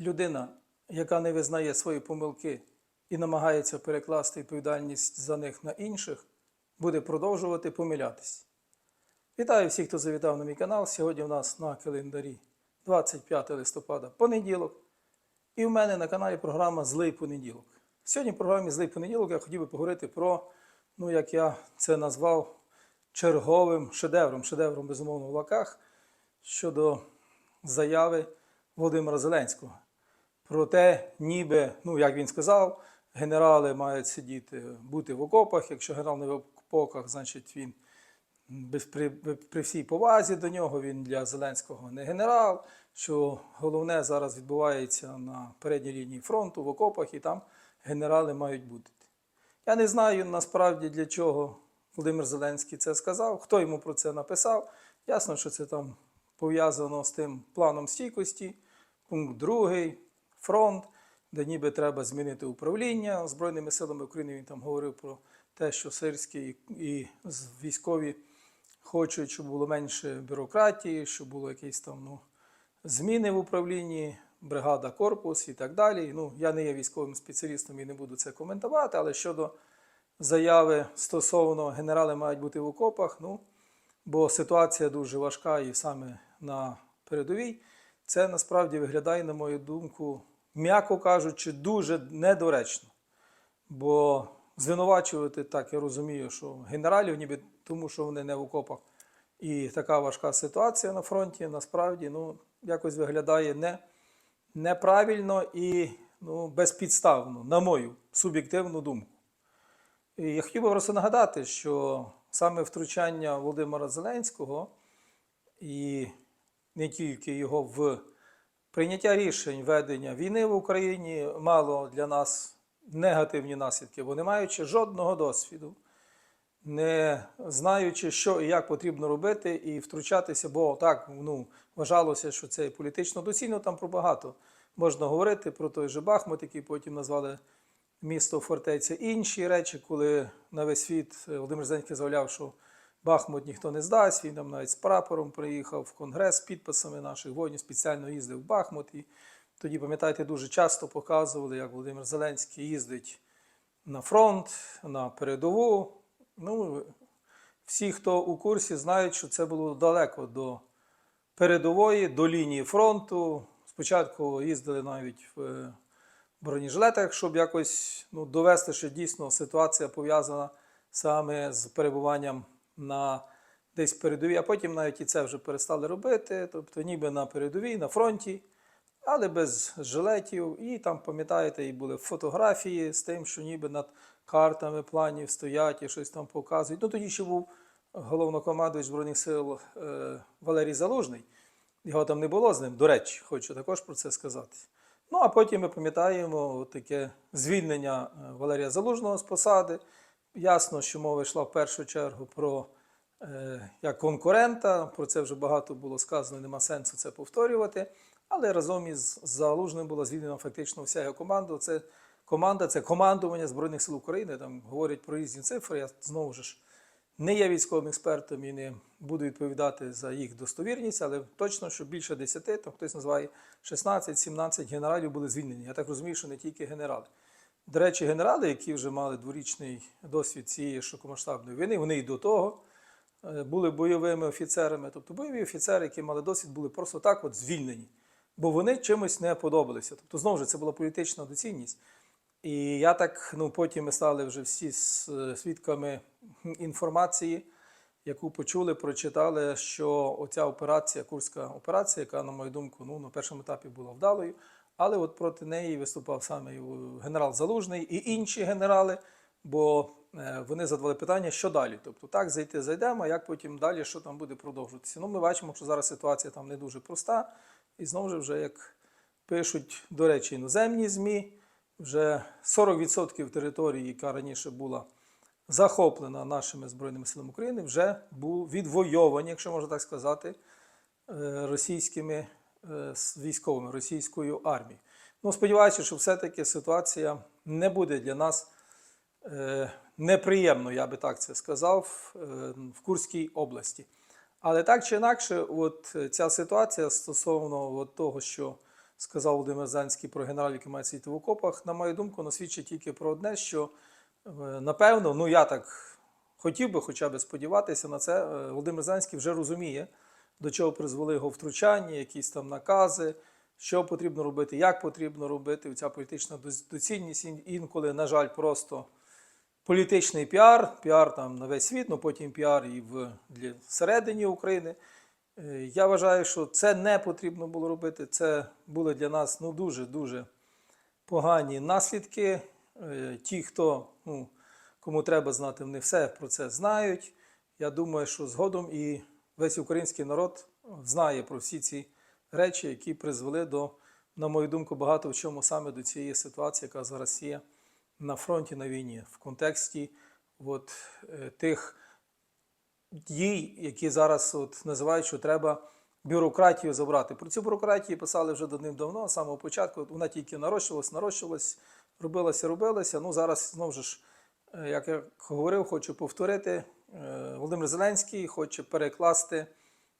людина, яка не визнає свої помилки і намагається перекласти відповідальність за них на інших, буде продовжувати помилятись. Вітаю всіх, хто завітав на мій канал. Сьогодні у нас на календарі 25 листопада понеділок. І в мене на каналі програма Злий понеділок. Сьогодні в програмі Злий понеділок я хотів би поговорити про, ну як я це назвав, черговим шедевром, шедевром безумовно в лаках щодо заяви Володимира Зеленського. Про те, ніби, ну як він сказав, генерали мають сидіти, бути в окопах. Якщо генерал не в окопах, значить він при, при всій повазі до нього, він для Зеленського не генерал, що головне зараз відбувається на передній лінії фронту в окопах, і там генерали мають бути. Я не знаю насправді для чого Володимир Зеленський це сказав, хто йому про це написав. Ясно, що це там пов'язано з тим планом стійкості. Пункт другий фронт, де ніби треба змінити управління Збройними силами України. Він там говорив про те, що сирські і військові хочуть, щоб було менше бюрократії, щоб було якісь там ну, зміни в управлінні, бригада, корпус і так далі. Ну, я не є військовим спеціалістом і не буду це коментувати, але щодо заяви стосовно генерали мають бути в окопах, ну, бо ситуація дуже важка і саме на передовій, це насправді виглядає, на мою думку, м'яко кажучи, дуже недоречно. Бо звинувачувати так, я розумію, що генералів, ніби тому, що вони не в окопах, і така важка ситуація на фронті, насправді ну, якось виглядає не, неправильно і ну, безпідставно, на мою суб'єктивну думку. І я хотів би просто нагадати, що саме втручання Володимира Зеленського і не тільки його в прийняття рішень ведення війни в Україні мало для нас негативні наслідки, бо не маючи жодного досвіду, не знаючи, що і як потрібно робити, і втручатися, бо так ну, вважалося, що це політично доцільно там про багато можна говорити про той же Бахмут, який потім назвали місто фортеця. Інші речі, коли на весь світ Володимир Зеленський заявляв, що Бахмут ніхто не здасть. Він там навіть з прапором приїхав в конгрес з підписами наших воїнів, спеціально їздив в Бахмут. І тоді, пам'ятаєте, дуже часто показували, як Володимир Зеленський їздить на фронт, на передову. Ну, всі, хто у курсі, знають, що це було далеко до передової, до лінії фронту. Спочатку їздили навіть в е, бронежилетах, щоб якось ну, довести, що дійсно ситуація пов'язана саме з перебуванням на десь передовій, а потім навіть і це вже перестали робити, тобто ніби на передовій, на фронті, але без жилетів. І там, пам'ятаєте, і були фотографії з тим, що ніби над картами планів стоять і щось там показують. Ну тоді ще був головнокомандуючий Збройних сил е, Валерій Залужний. Його там не було з ним, до речі, хочу також про це сказати. Ну, а потім ми пам'ятаємо таке звільнення е, Валерія Залужного з посади. Ясно, що мова йшла в першу чергу про е, як конкурента. Про це вже багато було сказано, нема сенсу це повторювати. Але разом із Залужним була звільнена фактично вся його команда. Це команда, це командування Збройних сил України. Там говорять про різні цифри. Я знову ж не є військовим експертом і не буду відповідати за їх достовірність, але точно, що більше 10, там хтось називає 16-17 генералів були звільнені. Я так розумію, що не тільки генерали. До речі, генерали, які вже мали дворічний досвід цієї широкомасштабної війни, вони і до того е, були бойовими офіцерами. Тобто бойові офіцери, які мали досвід, були просто так от звільнені, бо вони чимось не подобалися. Тобто, знову ж це була політична доцільність. І я так, ну потім ми стали вже всі с- свідками інформації, яку почули, прочитали, що оця операція, Курська операція, яка, на мою думку, ну, на першому етапі була вдалою, але от проти неї виступав саме генерал Залужний і інші генерали, бо е, вони задавали питання, що далі. Тобто так, зайти зайдемо, а як потім далі, що там буде продовжуватися. Ну, ми бачимо, що зараз ситуація там не дуже проста. І знову ж вже, як пишуть, до речі, іноземні ЗМІ, вже 40% території, яка раніше була захоплена нашими Збройними силами України, вже був відвойовані, якщо можна так сказати, е, російськими е, с- військовими, російською армією. Ну, сподіваюся, що все-таки ситуація не буде для нас е, неприємно, я би так це сказав, е, в Курській області. Але так чи інакше, от ця ситуація стосовно от того, що сказав Володимир Зеленський про генералів, які мають сидіти в окопах, на мою думку, воно свідчить тільки про одне, що напевно, ну я так хотів би хоча б сподіватися на це. Володимир Зеленський вже розуміє, до чого призвели його втручання, якісь там накази, що потрібно робити, як потрібно робити. Ця політична доцільність інколи, на жаль, просто політичний піар, піар там на весь світ, ну потім піар і в для всередині України. Е, Я вважаю, що це не потрібно було робити. Це були для нас ну дуже дуже погані наслідки. Е, Ті, хто ну, кому треба знати, вони все про це знають. Я думаю, що згодом і весь український народ знає про всі ці речі, які призвели до, на мою думку, багато в чому саме до цієї ситуації, яка зараз є на фронті на війні, в контексті от, е, тих дій, які зараз от називають, що треба бюрократію забрати. Про цю бюрократію писали вже давним-давно, з самого початку. Вона тільки нарощувалась, нарощувалась, робилася, робилася. Ну зараз знову ж, е, як я говорив, хочу повторити. Е, Володимир Зеленський хоче перекласти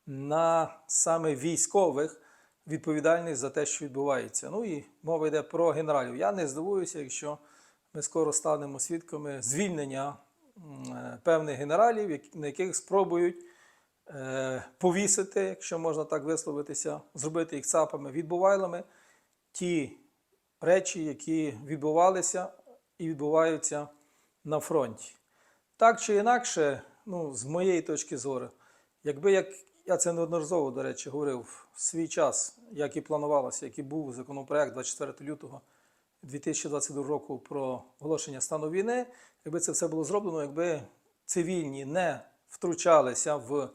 на саме військових відповідальність за те, що відбувається. Ну і мова йде про генералів. Я не здивуюся, якщо ми скоро станемо свідками звільнення е, певних генералів, на яких спробують е, повісити, якщо можна так висловитися, зробити їх цапами, відбувайлами, ті речі, які відбувалися і відбуваються на фронті. Так чи інакше, ну, з моєї точки зору, якби як я це неодноразово, до речі, говорив в свій час, як і планувалося, як і був законопроект 24 лютого 2022 року про оголошення стану війни, якби це все було зроблено, якби цивільні не втручалися в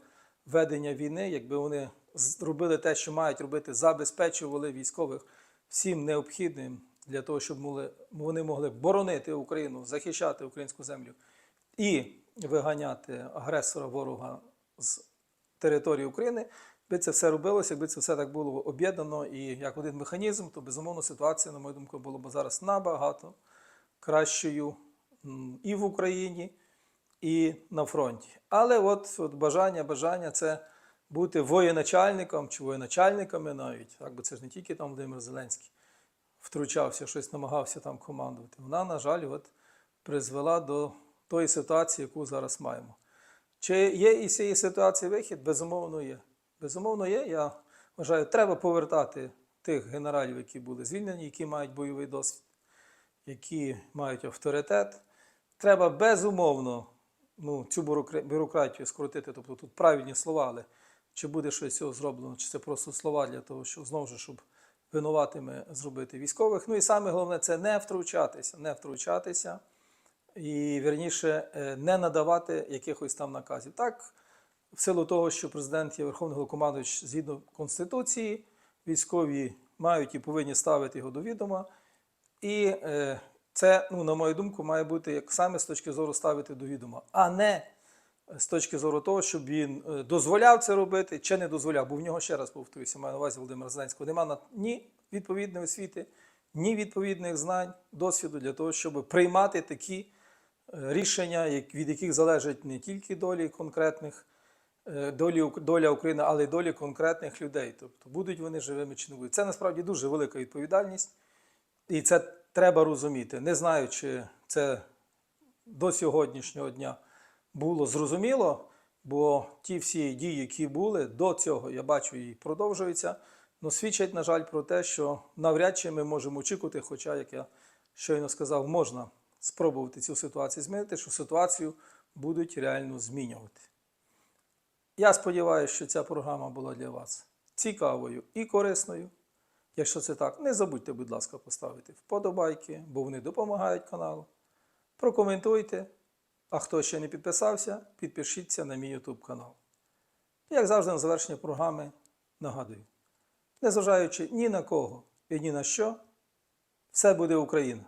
ведення війни, якби вони зробили те, що мають робити, забезпечували військових всім необхідним для того, щоб вони могли боронити Україну, захищати українську землю і виганяти агресора ворога з території України, якби це все робилося, якби це все так було об'єднано і як один механізм, то безумовно ситуація, на мою думку, була б зараз набагато кращою і в Україні, і на фронті. Але от, от бажання, бажання це бути воєначальником чи воєначальниками навіть, так, бо це ж не тільки там Володимир Зеленський втручався, щось намагався там командувати. Вона, на жаль, от призвела до тої ситуації, яку зараз маємо. Чи є із цієї ситуації вихід? Безумовно є. Безумовно є. Я вважаю, треба повертати тих генералів, які були звільнені, які мають бойовий досвід, які мають авторитет. Треба безумовно ну, цю бюрократію скоротити. Тобто тут правильні слова, але чи буде щось цього зроблено, чи це просто слова для того, щоб знову ж, щоб винуватими зробити військових. Ну і саме головне це не втручатися, не втручатися і вірніше е, не надавати якихось там наказів. Так, в силу того, що президент є Верховний Головнокомандуюч згідно Конституції, військові мають і повинні ставити його до відома. І е, це, ну, на мою думку, має бути як саме з точки зору ставити до відома, а не з точки зору того, щоб він е, дозволяв це робити чи не дозволяв. Бо в нього ще раз повторюся, маю на увазі Володимира Зеленського, немає на- ні відповідної освіти, ні відповідних знань, досвіду для того, щоб приймати такі рішення, від яких залежать не тільки долі конкретних е, долі, доля України, але й долі конкретних людей. Тобто будуть вони живими чи не будуть. Це насправді дуже велика відповідальність, і це треба розуміти. Не знаю, чи це до сьогоднішнього дня було зрозуміло, бо ті всі дії, які були до цього, я бачу, і продовжуються, але свідчать, на жаль, про те, що навряд чи ми можемо очікувати, хоча, як я щойно сказав, можна спробувати цю ситуацію змінити, що ситуацію будуть реально змінювати. Я сподіваюся, що ця програма була для вас цікавою і корисною. Якщо це так, не забудьте, будь ласка, поставити вподобайки, бо вони допомагають каналу. Прокоментуйте. А хто ще не підписався, підпишіться на мій YouTube канал. Як завжди, на завершення програми нагадую: незважаючи ні на кого і ні на що, все буде Україна.